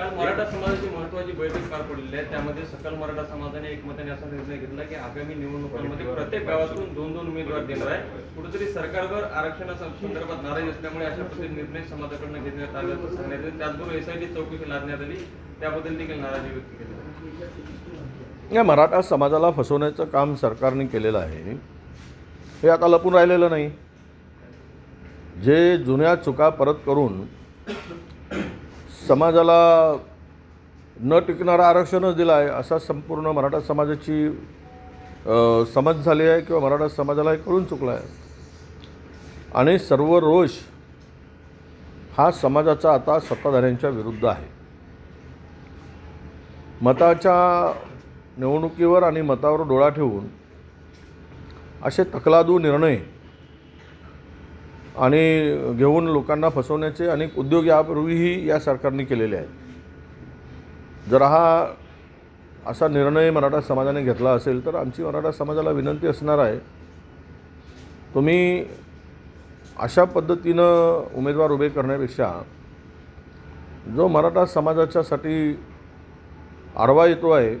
काल मराठा समाजाची महत्वाची बैठक पार पडलेली आहे. त्यामध्ये सकल मराठा समाजाने एकमताने असा निर्णय घेतला की आगामी निवडणुकांमध्ये प्रत्येक गावातून दोन दोन उमेदवार देणार आहे. कुठेतरी सरकारवर आरक्षणाच्या संदर्भात नाराजी असल्यामुळे अशा पद्धतीने निर्णय समाजाकडून घेण्यात आल्याचं सांगण्यात येतं त्याचबरोबर एसआयटी चौकशी लादण्यात आली. त्याबद्दल देखील नाराजी व्यक्त केली. या मराठा समाजाला फसवण्याचं काम सरकारने केलेलं आहे. हे आता लपून राहिलेलं नाही. जे जुन्या चुका परत करून समाजाला न टिकणारं आरक्षणच दिलं आहे असा संपूर्ण मराठा समाजाची समज झाली आहे किंवा मराठा समाजाला हे कळून चुकलं आहे आणि सर्व रोष हा समाजाचा आता सत्ताधाऱ्यांच्या विरुद्ध आहे. मताच्या निवडणुकीवर आणि मतावर डोळा ठेवून असे तकलादू निर्णय आणि घेऊन लोकांना फसवण्याचे अनेक उद्योग यापूर्वीही या सरकारने केलेले आहेत. जर हा असा निर्णय मराठा समाजाने घेतला असेल तर आमची मराठा समाजाला विनंती असणार आहे तुम्ही अशा पद्धतीनं उमेदवार उभे करण्यापेक्षा जो मराठा समाजाच्यासाठी आडवा येतो आहे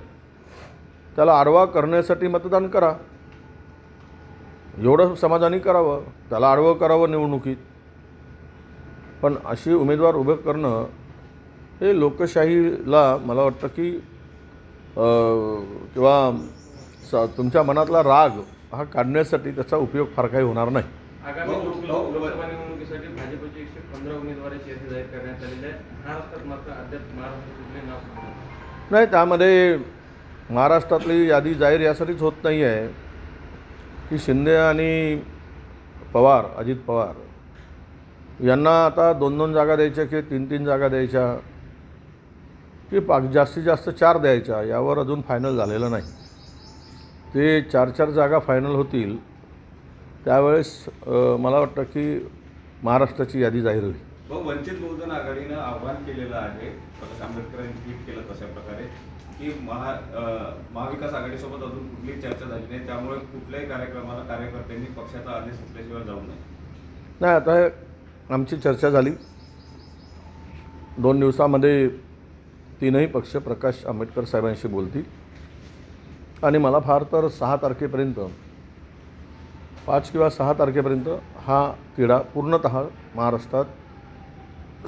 त्याला आडवा करण्यासाठी मतदान करा. एवढं समाजाने करावं त्याला आडवं करावं निवडणुकीत. पण अशी उमेदवार उभं करणं हे लोकशाहीला मला वाटतं की किंवा स तुमच्या मनातला राग हा काढण्यासाठी त्याचा उपयोग फार काही होणार नाही. आगामी लोक- लोक- लोकसभा निवडणुकीसाठी भाजपचे एकशे पंधरा उमेदवाराची यादी जाहीर करण्यात आलेली आहे. महाराष्ट्रात मात्र अद्याप महाराष्ट्र कुठले नाव सांगण्यात नाही. त्यामध्ये महाराष्ट्रातली यादी जाहीर यासाठीच होत नाही आहे की शिंदे आणि पवार अजित पवार यांना आता दोन दोन जागा द्यायच्या की तीन तीन जागा द्यायच्या की पाक जास्तीत जास्त चार द्यायच्या यावर अजून फायनल झालेलं नाही. ते चार चार जागा फायनल होतील त्यावेळेस मला वाटतं की महाराष्ट्राची यादी जाहीर होईल. व वंचित बहुजन आघाडीनं आव्हान केलेलं आहे प्रकाश आंबेडकरांनी ट्विट केलं तशा प्रकारे की महा महाविकास आघाडीसोबत अजून कुठलीही चर्चा झाली नाही त्यामुळे कुठल्याही कार्यक्रमाला कार्यकर्त्यांनी पक्षाचा आदेश असल्याशिवाय जाऊ नये. नाही आता आमची चर्चा झाली. दोन दिवसामध्ये तीनही पक्ष प्रकाश आंबेडकर साहेबांशी बोलतील. आणि मला फार तर सहा तारखेपर्यंत पाच किंवा सहा तारखेपर्यंत हा तिढा पूर्णत महाराष्ट्रात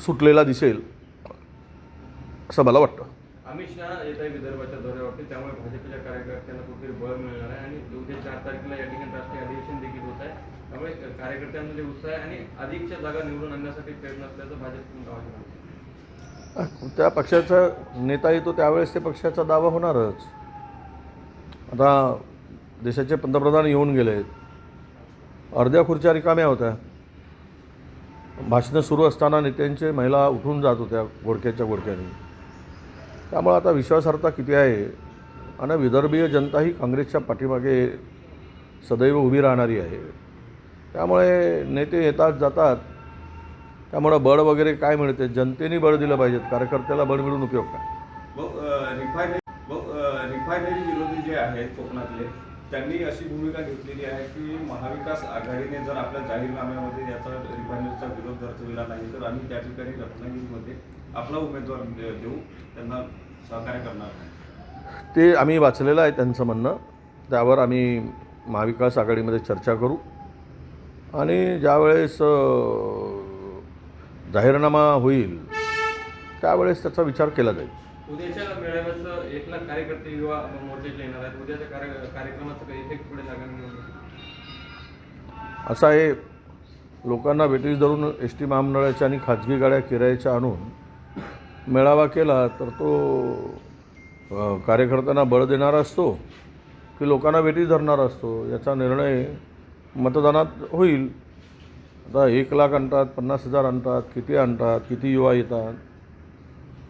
सुटलेला दिसेल असं मला वाटतं. अमित शहा येत आहे विदर्भाच्या दौऱ्यावरती त्यामुळे भाजपच्या कार्यकर्त्यांना कुठेतरी बळ मिळणार आहे आणि उद्या चार तारखेला या ठिकाणी राष्ट्रीय अधिवेशन देखील होत आहे. त्यामुळे कार्यकर्त्यांमध्ये उत्साह आहे आणि अधिकच्या जागा निवडून आणण्यासाठी प्रयत्न असल्याचं भाजप. त्या पक्षाचा नेता येतो त्यावेळेस ते पक्षाचा दावा होणारच. आता देशाचे पंतप्रधान येऊन गेलेत. अर्ध्या खुर्च्या रिकाम्या होत्या. भाषणं सुरू असताना नेत्यांचे महिला उठून जात होत्या गोडक्याच्या गोडक्याने. त्यामुळे आता विश्वासार्हता किती आहे? आणि विदर्भीय जनता ही काँग्रेसच्या पाठीमागे सदैव उभी राहणारी आहे. त्यामुळे नेते येतात जातात. त्यामुळं बळ वगैरे काय मिळते? जनतेने बळ दिलं पाहिजेत. कार्यकर्त्याला बळ मिळून उपयोग काय? रिफायनरी रिफायनरी विरोधी जे आहेत कोकणातले त्यांनी अशी भूमिका घेतलेली आहे की महाविकास आघाडीने जर आपल्या जाहीरनाम्यामध्ये याचा रिफायनरीचा विरोध दर्शविला नाही तर आम्ही त्या ठिकाणी रत्नागिरीमध्ये आपला उमेदवार दे- देऊ त्यांना सहकार्य करणार नाही. ते आम्ही वाचलेलं आहे त्यांचं म्हणणं. त्यावर आम्ही महाविकास आघाडीमध्ये चर्चा करू. आणि ज्यावेळेस जाहीरनामा होईल त्यावेळेस त्याचा विचार केला जाईल. उद्याच्या मेळाव्याचं एक लाख कार्यकर्ते युवा मोर्चाचे येणार आहेत. उद्याच्या कार्य कार्यक्रमाचं काही इफेक्ट पुढे लागणार निवडणुकीत असं आहे लोकांना भेटीस धरून एस टी महामंडळाच्या आणि खाजगी गाड्या किरायाच्या आणून मेळावा केला तर तो कार्यकर्त्यांना बळ देणारा असतो की लोकांना भेटीस धरणारा असतो याचा निर्णय मतदानात होईल. आता एक लाख आणतात पन्नास हजार आणतात किती आणतात किती युवा येतात?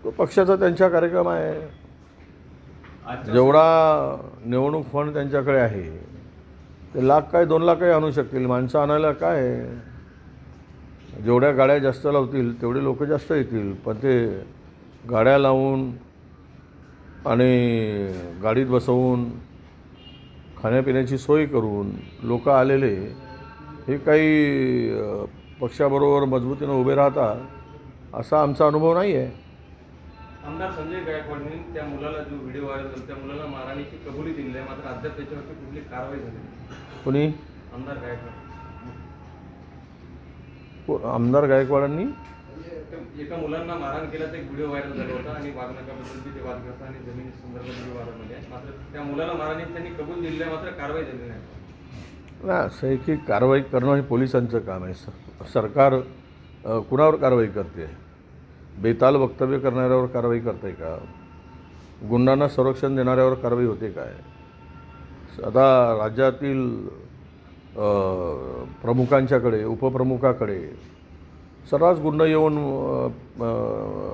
तो पक्षाचा त्यांच्या कार्यक्रम आहे. जेवढा निवडणूक फंड त्यांच्याकडे आहे ते लाख काय दोन लाख काही आणू शकतील. माणसं आणायला काय? जेवढ्या गाड्या जास्त लावतील तेवढे लोक जास्त येतील. पण ते गाड्या लावून आणि गाडीत बसवून खाण्यापिण्याची सोय करून लोक आलेले हे काही पक्षाबरोबर मजबूतीनं उभे राहतात असा आमचा अनुभव नाही आहे आमदार संजय गायकवाडनी त्या मुलाला जो व्हिडिओ व्हायरल झाला त्या मुलाला मारहाणीची कबुली दिली आहे. मात्र अद्याप त्याच्यावरती कुठली कारवाई झाली नाही. कोणी? आमदार गायकवाड. को- आमदार गायकवाडांनी? त्या एका मुलांना मारहाण केल्याचा एक व्हिडिओ व्हायरल झाला होता आणि वागणकाबद्दल ते वादग्रस्त आणि जमिनी संदर्भात वादामध्ये आहे मात्र त्या मुलाला मारहाणी त्यांनी कबूल दिली आहे मात्र कारवाई झाली नाही. नाही असं आहे की कारवाई करणं हे पोलिसांचं काम आहे. सर सरकार अ, कुणावर कारवाई करते? बेताल वक्तव्य करणाऱ्यावर कारवाई करते का? गुंडांना संरक्षण देणाऱ्यावर कारवाई होते काय? आता राज्यातील प्रमुखांच्याकडे उपप्रमुखाकडे सर्रास गुंड येऊन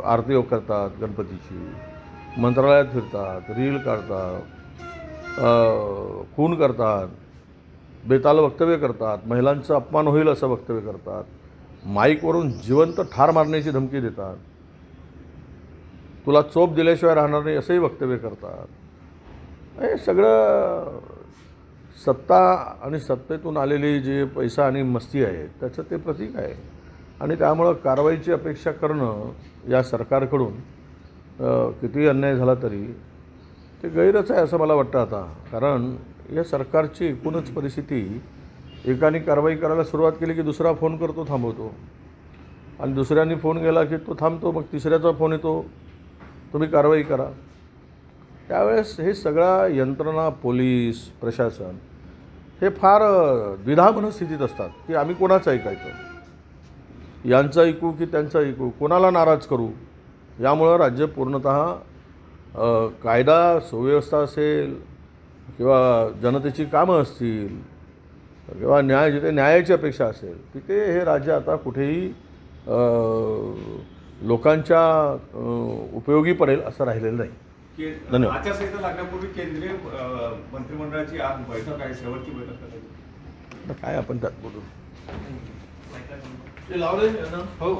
आरती करतात गणपतीची मंत्रालयात फिरतात रील काढतात खून करतात बेताल वक्तव्य करतात महिलांचा अपमान होईल असं वक्तव्य करतात. माईकवरून जिवंत ठार मारण्याची धमकी देतात. तुला चोप दिल्याशिवाय राहणार नाही असंही वक्तव्य करतात. हे सगळं सत्ता आणि सत्तेतून आलेली जे पैसा आणि मस्ती आहे त्याचं ते प्रतीक आहे. आणि त्यामुळं कारवाईची अपेक्षा करणं या सरकारकडून कितीही अन्याय झाला तरी ते गैरच आहे असं मला वाटतं आता. कारण या सरकारची एकूणच परिस्थिती एकाने कारवाई करायला सुरुवात केली की दुसरा फोन करतो थांबवतो. आणि दुसऱ्याने फोन केला की तो थांबतो मग तिसऱ्याचा फोन येतो. तुम्ही कारवाई करा. त्यावेळेस हे सगळ्या यंत्रणा पोलीस प्रशासन हे फार द्विधा मनस्थितीत असतात की आम्ही कोणाचं ऐकायचं? यांचं ऐकू की त्यांचं ऐकू? कोणाला नाराज करू? यामुळं राज्य पूर्णतः कायदा सुव्यवस्था असेल किंवा जनतेची कामं असतील किंवा न्याय जिथे न्यायाची अपेक्षा असेल तिथे हे राज्य आता कुठेही लोकांच्या उपयोगी पडेल असं राहिलेलं नाही. धन्यवाद. आचारसंहिता लागण्यापूर्वी केंद्रीय मंत्रिमंडळाची आज बैठक आहे शेवटची बैठक काय आपण त्यात बोलू? ते लावले हो.